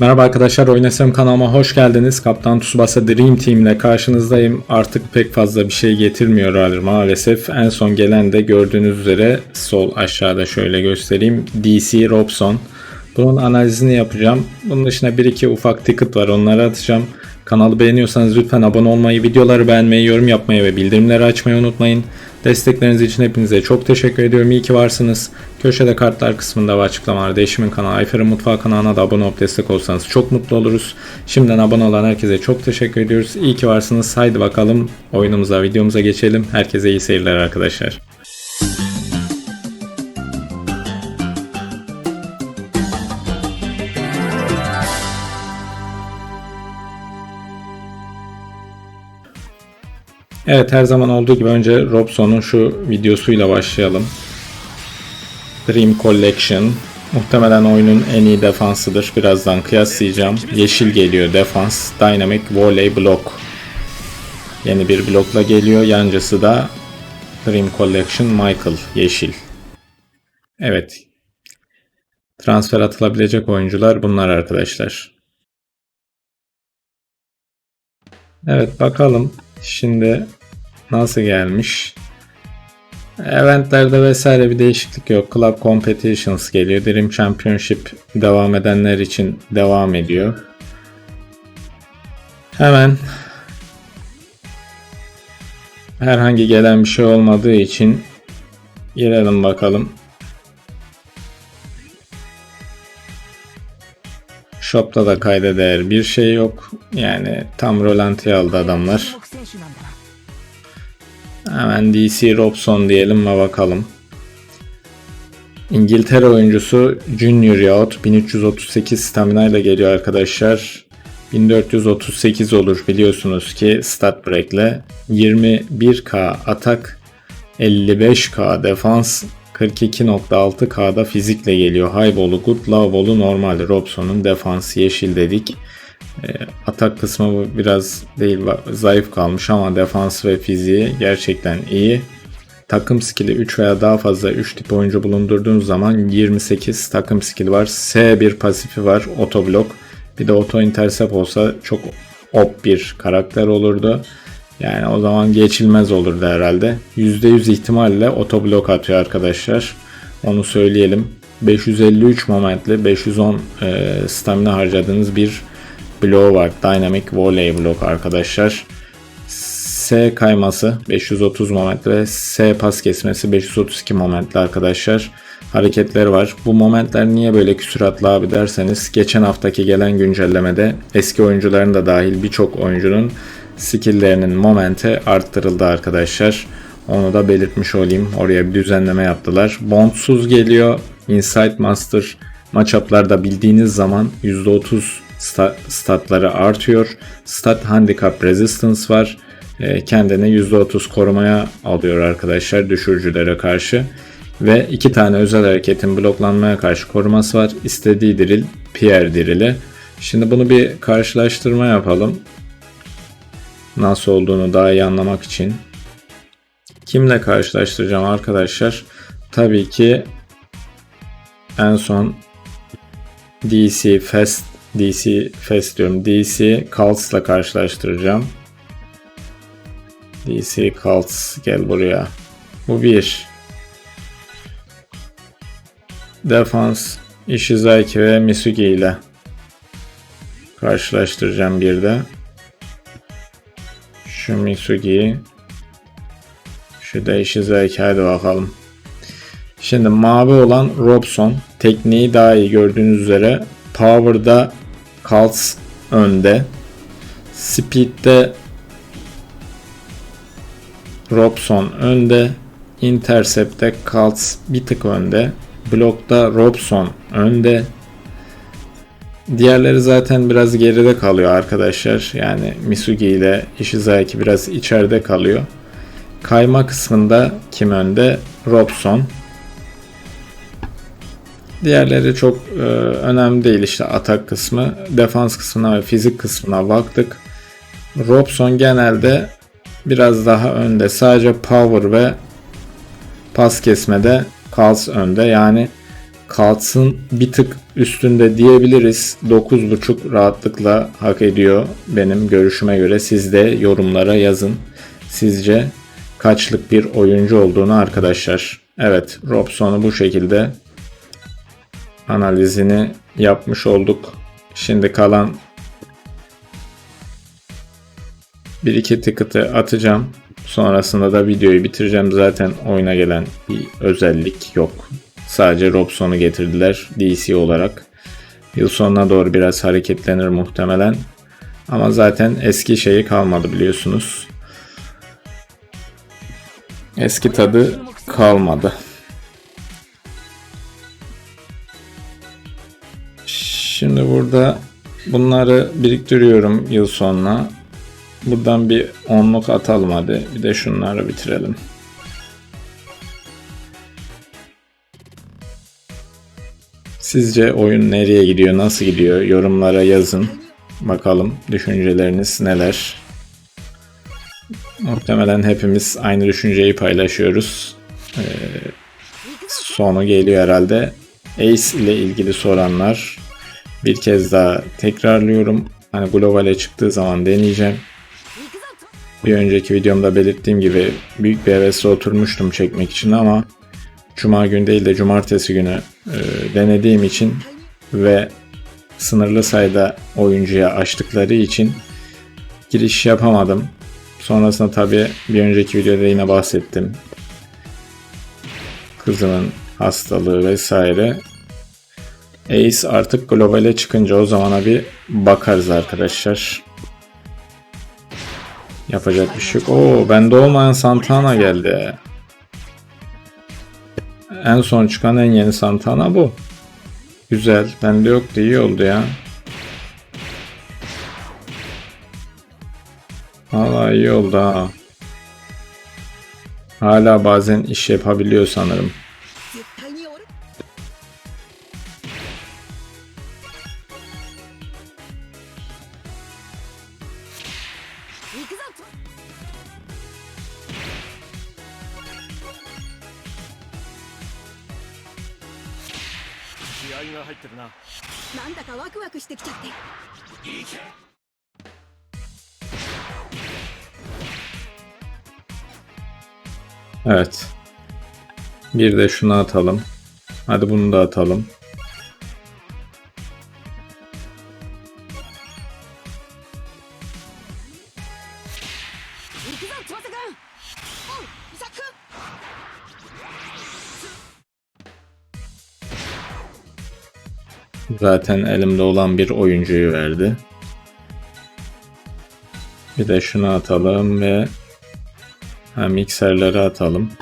Merhaba arkadaşlar, Oynasam kanalıma hoş geldiniz. Kaptan Tsubasa Dream Team ile karşınızdayım. Artık pek fazla bir şey getirmiyorlar maalesef. En son gelen de gördüğünüz üzere sol aşağıda şöyle göstereyim. DC Robson. Bunun analizini yapacağım. Bunun dışında 1-2 ufak ticket var onları atacağım. Kanalı beğeniyorsanız lütfen abone olmayı, videoları beğenmeyi, yorum yapmayı ve bildirimleri açmayı unutmayın. Destekleriniz için hepinize çok teşekkür ediyorum. İyi ki varsınız. Köşede kartlar kısmında ve açıklamalarda eşimin kanalı Ayfer'in Mutfağı kanalına da abone olup destek olsanız çok mutlu oluruz. Şimdiden abone olan herkese çok teşekkür ediyoruz. İyi ki varsınız. Haydi bakalım oyunumuza, videomuza geçelim. Herkese iyi seyirler arkadaşlar. Evet her zaman olduğu gibi önce Robson'un şu videosuyla başlayalım. Dream Collection. Muhtemelen oyunun en iyi defansıdır. Birazdan kıyaslayacağım. Yeşil geliyor defans. Dynamic Volley Block. Yeni bir blokla geliyor. Yancısı da Dream Collection Michael. Yeşil. Evet. Transfer atılabilecek oyuncular bunlar arkadaşlar. Evet bakalım. Şimdi nasıl gelmiş? Eventlerde vesaire bir değişiklik yok. Club Competitions geliyor. Dream Championship devam edenler için devam ediyor. Hemen herhangi gelen bir şey olmadığı için girelim bakalım. Shop'ta da kayda değer bir şey yok. Yani tam rolantiye aldı adamlar. Hemen DC Robson diyelim mi bakalım. İngiltere oyuncusu Junior Yacht 1338 stamina ile geliyor arkadaşlar. 1438 olur biliyorsunuz ki stat break'le 21k atak 55k defans 42.6k'da fizikle geliyor. Highball'u good, low normal. Robson'un defans yeşil dedik. E, atak kısmı biraz değil zayıf kalmış ama defans ve fiziği gerçekten iyi. Takım skill'i 3 veya daha fazla 3 tip oyuncu bulundurduğunuz zaman 28 takım skill var. S1 pasifi var. Otoblok. Bir de auto intercept olsa çok op bir karakter olurdu. Yani o zaman geçilmez olurdu herhalde. %100 ihtimalle otoblok atıyor arkadaşlar. Onu söyleyelim. 553 momentli 510 e, stamina harcadığınız bir bloğu var. Dynamic Volley blok arkadaşlar. S kayması 530 moment ve S pas kesmesi 532 momentli arkadaşlar. Hareketleri var. Bu momentler niye böyle küsuratlı abi derseniz geçen haftaki gelen güncellemede eski oyuncuların da dahil birçok oyuncunun skill'lerinin momenti arttırıldı arkadaşlar. Onu da belirtmiş olayım. Oraya bir düzenleme yaptılar. Bondsuz geliyor. Insight Master matchup'larda bildiğiniz zaman %30 sta- statları artıyor. Stat Handicap Resistance var. E, kendini %30 korumaya alıyor arkadaşlar düşürücülere karşı. Ve iki tane özel hareketin bloklanmaya karşı koruması var. İstediği diril, Pierre dirili. Şimdi bunu bir karşılaştırma yapalım. Nasıl olduğunu daha iyi anlamak için. Kimle karşılaştıracağım arkadaşlar? Tabii ki en son DC Fest DC Fest diyorum. DC Cults'la karşılaştıracağım. DC Cults gel buraya. Bu bir. Defans Ishizaki ve Misugi ile karşılaştıracağım bir de. Şu Misugi'yi şu da bakalım. Şimdi mavi olan Robson tekniği daha iyi gördüğünüz üzere Power'da Cults önde. Speed'de Robson önde. Intercept'te Cults bir tık önde. Block'ta Robson önde. Diğerleri zaten biraz geride kalıyor arkadaşlar. Yani Misugi ile Ishizaki biraz içeride kalıyor. Kayma kısmında kim önde? Robson. Diğerleri çok e, önemli değil işte atak kısmı. Defans kısmına ve fizik kısmına baktık. Robson genelde biraz daha önde. Sadece power ve pas kesmede Kals önde. Yani Kals'ın bir tık üstünde diyebiliriz. 9.5 rahatlıkla hak ediyor benim görüşüme göre. Siz de yorumlara yazın. Sizce kaçlık bir oyuncu olduğunu arkadaşlar. Evet Robson'u bu şekilde analizini yapmış olduk. Şimdi kalan bir iki ticket'ı atacağım. Sonrasında da videoyu bitireceğim. Zaten oyuna gelen bir özellik yok. Sadece Robson'u getirdiler DC olarak. Yıl sonuna doğru biraz hareketlenir muhtemelen. Ama zaten eski şeyi kalmadı biliyorsunuz. Eski tadı kalmadı. Şimdi burada bunları biriktiriyorum yıl sonuna. Buradan bir onluk atalım hadi. Bir de şunları bitirelim. Sizce oyun nereye gidiyor, nasıl gidiyor? Yorumlara yazın. Bakalım düşünceleriniz neler? Muhtemelen hepimiz aynı düşünceyi paylaşıyoruz. Ee, sonu geliyor herhalde. Ace ile ilgili soranlar bir kez daha tekrarlıyorum. Hani globale çıktığı zaman deneyeceğim. Bir önceki videomda belirttiğim gibi büyük bir hevesle oturmuştum çekmek için ama Cuma günü değil de cumartesi günü e, denediğim için ve sınırlı sayıda oyuncuya açtıkları için giriş yapamadım. Sonrasında tabi bir önceki videoda yine bahsettim. Kızımın hastalığı vesaire. Ace artık globale çıkınca o zamana bir bakarız arkadaşlar. Yapacak bir şey yok. Oo bende olmayan Santana geldi. En son çıkan en yeni Santana bu. Güzel. Bende yoktu iyi oldu ya. Valla iyi oldu ha. Hala bazen iş yapabiliyor sanırım. 気合が入ってるななんだかワクワクしてきちゃって Evet. Bir de şunu atalım. Hadi bunu da atalım. Zaten elimde olan bir oyuncuyu verdi. Bir de şunu atalım ve ha, mikserleri atalım.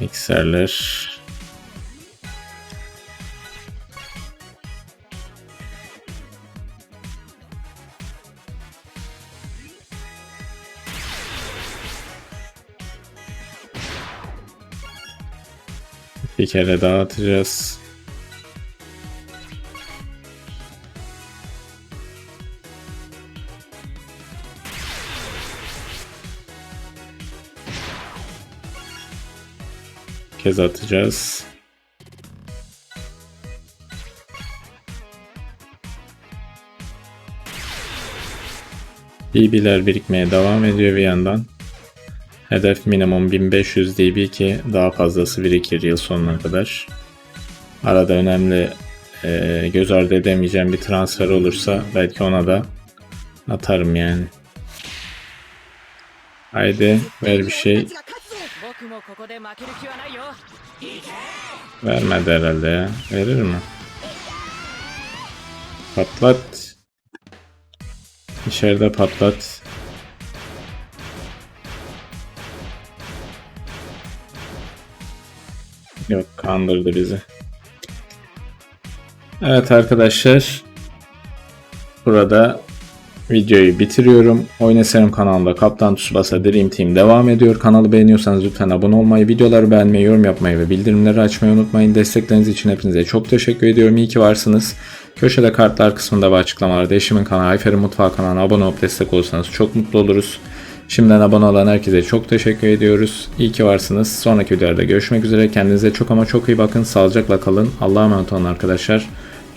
Mikserler. Bir kere daha atacağız. Kez atacağız. DB'ler birikmeye devam ediyor bir yandan. Hedef minimum 1500 DB ki daha fazlası birikir yıl sonuna kadar. Arada önemli e, göz ardı edemeyeceğim bir transfer olursa belki ona da atarım yani. Haydi ver bir şey. Vermedi herhalde ya. Verir mi? Patlat. İçeride patlat. Yok kandırdı bizi. Evet arkadaşlar. Burada videoyu bitiriyorum. Oynaserim kanalında Kaptan Tsubasa Dream Team devam ediyor. Kanalı beğeniyorsanız lütfen abone olmayı, videoları beğenmeyi, yorum yapmayı ve bildirimleri açmayı unutmayın. Destekleriniz için hepinize çok teşekkür ediyorum. İyi ki varsınız. Köşede kartlar kısmında ve açıklamalarda eşimin kanalı Ayfer'in Mutfağı kanalına abone olup destek olursanız çok mutlu oluruz. Şimdiden abone olan herkese çok teşekkür ediyoruz. İyi ki varsınız. Sonraki videolarda görüşmek üzere. Kendinize çok ama çok iyi bakın. Sağlıcakla kalın. Allah'a emanet olun arkadaşlar.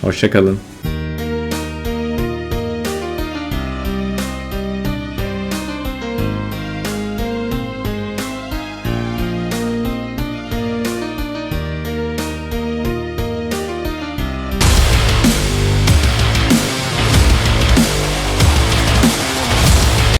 Hoşçakalın.